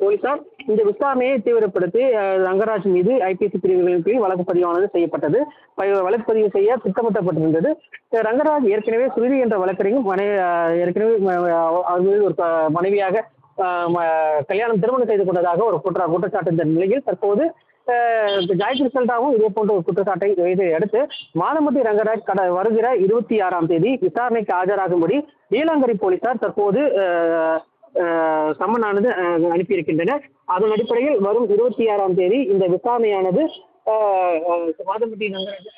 C: போலீசார் இந்த விசாரணையை தீவிரப்படுத்தி ரங்கராஜ் மீது ஐபிசி பிரிவுகளின் கீழ் வழக்கு பதிவானது செய்யப்பட்டது. வழக்கு பதிவு செய்ய திட்டமிட்டப்பட்டிருந்தது. ரங்கராஜ் ஏற்கனவே சுருதி என்ற வழக்கறிஞர் மனைவி ஏற்கனவே அவர் மீது ஒரு மனைவியாக கல்யாணம் திருமணம் செய்து கொண்டதாக ஒரு குற்ற குற்றச்சாட்டு இந்த நிலையில் தற்போது ஆஹ் செல்டாவும் இதே போன்ற ஒரு குற்றச்சாட்டை இதை அடுத்து மாதமட்டி ரங்கராஜ் கட வருகிற இருபத்தி ஆறாம் தேதி விசாரணைக்கு ஆஜராகும்படி நீலாங்கரி போலீசார் தற்போது சம்மனானது அனுப்பியிருக்கின்றனர். அதன் அடிப்படையில் வரும் இருபத்தி ஆறாம் தேதி இந்த விசாரணையானது ஆஹ், மாதம்பட்டி ரங்கராஜ்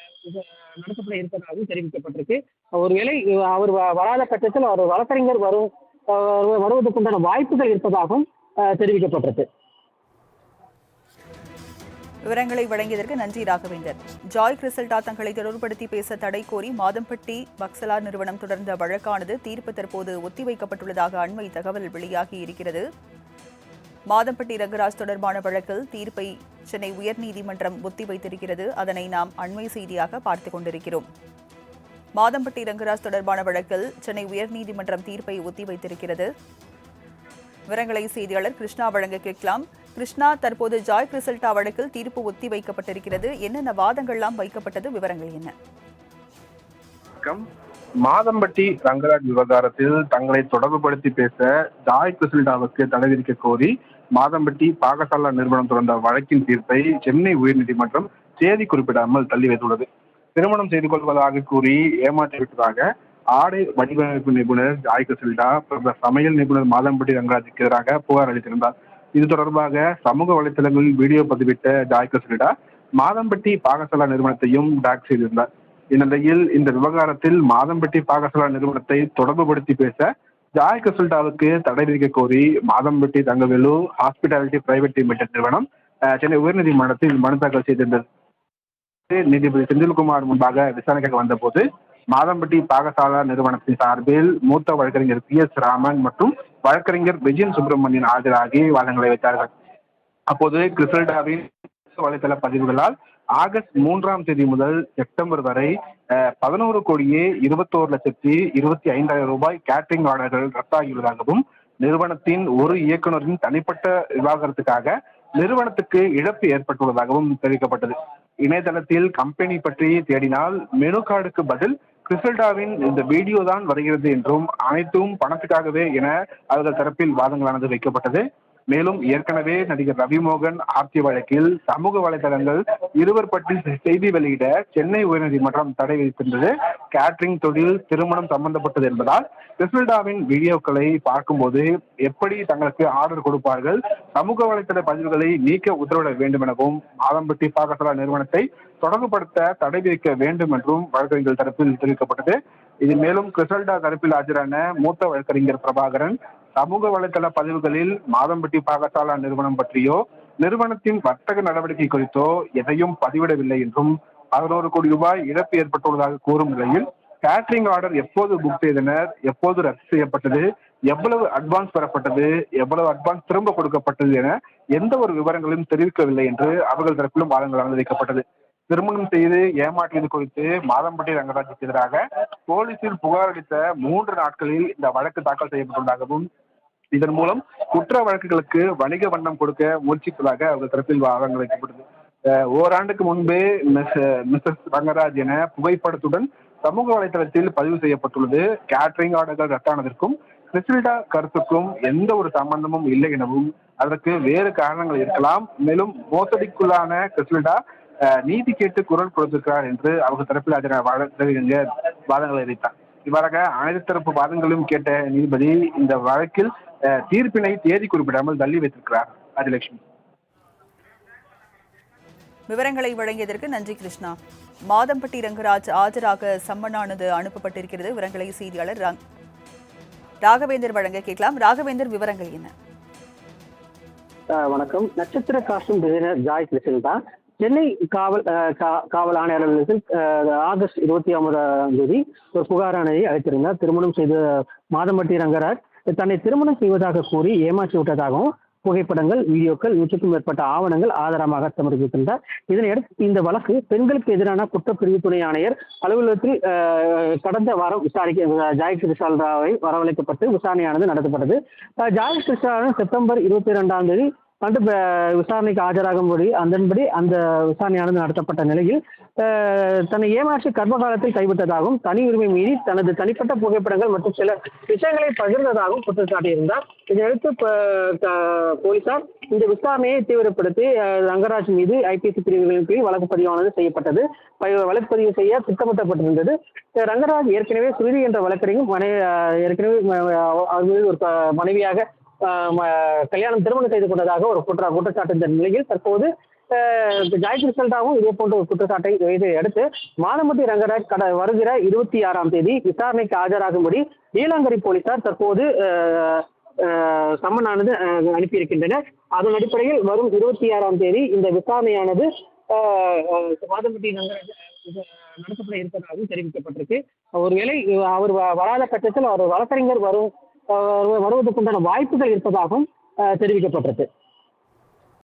C: நடத்தப்பட இருப்பதாகவும் தெரிவிக்கப்பட்டிருக்கு. ஒருவேளை அவர் வ- வராத பட்சத்தில் அவர் வழக்கறிஞர் வரும் வருவதற்குண்டான வாய்ப்புகள் இருப்பதாகவும் தெரிவிக்கப்பட்டது
B: விவரங்களை வழங்கியதற்கு நன்றி ராகவேந்தர். ஜாய் கிறிசல்டா தங்களை தொடர்புபடுத்தி பேச தடை கோரி மாதம்பட்டி பக்சலார் நிறுவனம் தொடர்ந்த வழக்கானது தீர்ப்பு தற்போது ஒத்திவைக்கப்பட்டுள்ளதாக அண்மை தகவல் வெளியாகி இருக்கிறது. மாதம்பட்டி ரங்கராஜ் தொடர்பான வழக்கில் தீர்ப்பை சென்னை உயர்நீதிமன்றம் ஒத்திவைத்திருக்கிறது. அதனை நாம் அண்மை செய்தியாக பார்த்துக் கொண்டிருக்கிறோம். மாதம்பட்டி ரங்கராஜ் தொடர்பான வழக்கில் சென்னை உயர்நீதிமன்றம் தீர்ப்பை ஒத்திவைத்திருக்கிறது விவரங்களை செய்தியாளர் கிருஷ்ணா வழங்க கேட்கலாம். கிருஷ்ணா தற்போது ஜாய் கிரிசல்டா வழக்கில் தீர்ப்பு ஒத்தி வைக்கப்பட்டிருக்கிறது. என்னென்ன வாதங்கள்லாம் வைக்கப்பட்டது? விவரங்கள் என்ன?
A: வணக்கம். மாதம்பட்டி ரங்கராஜ் விவகாரத்தில் தங்களை தொடர்புபடுத்தி பேச ஜாய் கிறிஸ்டல்டாவுக்கு தடை விதிக்க கோரி மாதம்பட்டி பாகசாலா நிறுவனம் தொடர்ந்த வழக்கின் தீர்ப்பை சென்னை உயர்நீதிமன்றம் தேதி குறிப்பிடாமல் தள்ளி வைத்துள்ளது. திருமணம் செய்து கொள்வதாக கூறி ஏமாற்றி விட்டதாக ஆடை வடிவமைப்பு நிபுணர் ஜாய் கசில்டா சமையல் நிபுணர் மாதம்பட்டி ரங்கராஜுக்கு எதிராக புகார் அளித்திருந்தார். இது தொடர்பாக சமூக வலைதளங்களில் வீடியோ பதிவிட்ட ஜாய் கிருஷ்ணா மாதம்பட்டி பாகசாலா நிறுவனத்தையும் டாக் செய்திருந்தார். இந்நிலையில் இந்த விவகாரத்தில் மாதம்பட்டி பாகசாலா நிறுவனத்தை தொடர்புபடுத்தி பேச ஜாய் கசில்டாவுக்கு தடை விதிக்க கோரி Madhampatti Thangavelu hospitality private limited நிறுவனம் சென்னை உயர்நீதிமன்றத்தில் மனு தாக்கல் செய்திருந்தது. நீதிபதி செந்தில்குமார் முன்பாக விசாரணைக்காக வந்தபோது மாதம்பட்டி பாகசாலா நிறுவனத்தின் சார்பில் மூத்த வழக்கறிஞர் பி எஸ் ராமன் மற்றும் வழக்கறிஞர் விஜயன் சுப்பிரமணியன் ஆஜராகி வாதங்களை வைத்தார்கள். அப்போது கிறிசல்டாவின் வலைதள பதிவுகளால் ஆகஸ்ட் மூன்றாம் தேதி முதல் செப்டம்பர் வரை பதினோரு கோடியே இருபத்தோரு லட்சத்தி இருபத்தி ஐந்தாயிரம் ரூபாய் கேட்டரிங் ஆர்டர்கள் ரத்தாகியுள்ளதாகவும் நிறுவனத்தின் ஒரு இயக்குநரின் தனிப்பட்ட விவாகரத்துக்காக நிறுவனத்துக்கு இழப்பு ஏற்பட்டுள்ளதாகவும் தெரிவிக்கப்பட்டது. இணையதளத்தில் கம்பெனி பற்றி தேடினால் மெனு கார்டுக்கு பதில் கிரிசல்டாவின் இந்த வீடியோ தான் வருகிறது என்றும் அனைத்தும் பணத்துக்காகவே என அவர்கள் தரப்பில் வாதங்களானது வைக்கப்பட்டது. மேலும் ஏற்கனவே நடிகர் ரவிமோகன் ஆர்த்தி வழக்கில் சமூக வலைதளங்கள் இருவர் பற்றி செய்தி வெளியிட சென்னை உயர்நீதிமன்றம் தடை விதித்திருந்தது. கேட்டரிங் தொழில் திருமணம் சம்பந்தப்பட்டது என்பதால் கிறிஸ்டல்டாவின் வீடியோக்களை பார்க்கும்போது எப்படி தங்களுக்கு ஆர்டர் கொடுப்பார்கள் சமூக வலைதள பதிவுகளை நீக்க உத்தரவிட வேண்டும் எனவும் மாதம்பட்டி பாகசாலா நிறுவனத்தை தொடர்புபடுத்த தடை விதிக்க வேண்டும் என்றும் வழக்கறிஞர்கள் தரப்பில் தெரிவிக்கப்பட்டது. இதில் மேலும் கிறிசல்டா தரப்பில் ஆஜரான மூத்த வழக்கறிஞர் பிரபாகரன் சமூக வலைதள பதிவுகளில் மாதம்பட்டி பாகசாலா நிறுவனம் பற்றியோ நிறுவனத்தின் வர்த்தக நடவடிக்கை குறித்தோ எதையும் பதிவிடவில்லை என்றும் பதினோரு கோடி ரூபாய் இழப்பு ஏற்பட்டுள்ளதாக கூறும் நிலையில் கேட்டரிங் ஆர்டர் எப்போது புக் செய்தனர் எப்போது ரத்து செய்யப்பட்டது எவ்வளவு அட்வான்ஸ் பெறப்பட்டது எவ்வளவு அட்வான்ஸ் திரும்ப கொடுக்கப்பட்டது என எந்த ஒரு விவரங்களையும் தெரிவிக்கவில்லை என்று அவர்கள் தரப்பிலும் வாதங்கள் அனுமதிக்கப்பட்டது திருமணம் செய்து ஏமாற்றியது குறித்து மாதம்பட்டி ரங்கராஜுக்கு எதிராக போலீசில் புகார் அளித்த மூன்று நாட்களில் இந்த வழக்கு தாக்கல் செய்யப்பட்டுள்ளதாகவும் இதன் மூலம் குற்ற வழக்குகளுக்கு வணிக வண்ணம் கொடுக்க முயற்சிப்பதாக அவர்கள் தரப்பில் வாதங்கள் வைக்கப்பட்டது. ஓராண்டுக்கு முன்பே மிஸ் மிஸ்ஸஸ் ரங்கராஜ் என புகைப்படத்துடன் சமூக வலைதளத்தில் பதிவு செய்யப்பட்டுள்ளது. கேட்டரிங் ஆர்டர்கள் ரத்தானதற்கும் கிறிஸ்டில்டா கருத்துக்கும் எந்த ஒரு சம்பந்தமும் இல்லை எனவும் அதற்கு வேறு காரணங்கள் இருக்கலாம். மேலும் மோசடிக்குள்ளான கிறிஸ்டில்டா நீதி கேட்டு குரல் கொடுத்திருக்கிறார் என்று அவர்கள் தரப்பில் ஆஜரான வழக்கறிஞர் வாதங்களை வைத்தார் இவ்வாறாக அனைத்து தரப்பு வாதங்களையும் கேட்ட நீதிபதி இந்த வழக்கில் தீர்ப்பினை தேதி குறிப்பிடாமல் தள்ளி வைத்திருக்கிறார் ராஜலட்சுமி
B: விவரங்களை வழங்கியதற்கு நன்றி கிருஷ்ணா. மாதம்பட்டி ரங்கராஜ் ஆஜராக சம்மனானது அனுப்பப்பட்டிருக்கிறது. விவரங்களை செய்தியாளர் ரங்- ராகவேந்தர் வழங்க கேட்கலாம். ராகவேந்தர் விவரங்கள் என்ன?
C: வணக்கம். நட்சத்திர டிசைனர் ஜாய் கிருஷ்ணன் தான் சென்னை காவல் கா- காவல் ஆணையர் அலுவலகத்தில் ஆகஸ்ட் இருபத்தி ஒன்பதாம் தேதி ஒரு புகாராணையை அழைத்திருந்தார் திருமணம் செய்த மாதம்பட்டி ரங்கராஜ் தன்னை திருமணம் செய்வதாக கூறி ஏமாற்றி விட்டதாகவும் புகைப்படங்கள் வீடியோக்கள் நூற்றுக்கும் மேற்பட்ட ஆவணங்கள் ஆதாரமாக சமர்ப்பித்திருந்தார். இதனையடுத்து இந்த வழக்கு பெண்களுக்கு எதிரான குற்றப்பிரிவு துணை ஆணையர் அலுவலகத்தில் கடந்த வாரம் விசாரிக்க ஜாய் கிருஷால் ராவை வரவழைக்கப்பட்டு விசாரணையானது நடத்தப்பட்டது. அஹ், ஜாய் செப்டம்பர் இருபத்தி இரண்டாம் தேதி வந்து விசாரணைக்கு ஆஜராகும்படி அதன்படி அந்த விசாரணையானது நடத்தப்பட்ட நிலையில் தன்னை ஏமாற்றி கர்ப்பகாலத்தில் கைவிட்டதாகவும் தனி உரிமை மீறி தனது தனிப்பட்ட புகைப்படங்கள் மற்றும் சில விஷயங்களை பகிர்ந்ததாகவும் குற்றம் சாட்டியிருந்தார் இதையடுத்து போலீசார் இந்த விசாரணையை தீவிரப்படுத்தி ரங்கராஜ் மீது ஐபிசி பிரிவுகளின் கீழ் வழக்கு பதிவானது செய்யப்பட்டது. வழக்கு பதிவு செய்ய திட்டமிட்டப்பட்டிருந்தது. ரங்கராஜ் ஏற்கனவே சுருதி என்ற வழக்கறிஞர் மனை ஏற்கனவே அவர் மீது ஒரு மனைவியாக கல்யாணம் திருமணம் செய்து கொண்டதாக ஒரு குற்ற குற்றச்சாட்டு இந்த நிலையில் தற்போது ஆஹ் செல்டாவும் இதே போன்ற ஒரு குற்றச்சாட்டை இதை அடுத்து மாதம்பட்டி ரங்கராஜ் கட வருகிற இருபத்தி ஆறாம் தேதி விசாரணைக்கு ஆஜராகும்படி நீலாங்கரி போலீசார் தற்போது சம்மனானது அனுப்பியிருக்கின்றனர். அதன் அடிப்படையில் வரும் இருபத்தி ஆறாம் தேதி இந்த விசாரணையானது மாதம்பட்டி நடத்தப்பட இருப்பதாகவும் தெரிவிக்கப்பட்டிருக்கு. ஒருவேளை அவர் வ- வராத பட்சத்தில் அவர் வழக்கறிஞர் வரும் வருவதற்குண்டான வாய்ப்புகள் இருப்பதாகவும் தெரிவிக்கப்பட்டது தெரிவிக்கப்பட்டிருக்கு.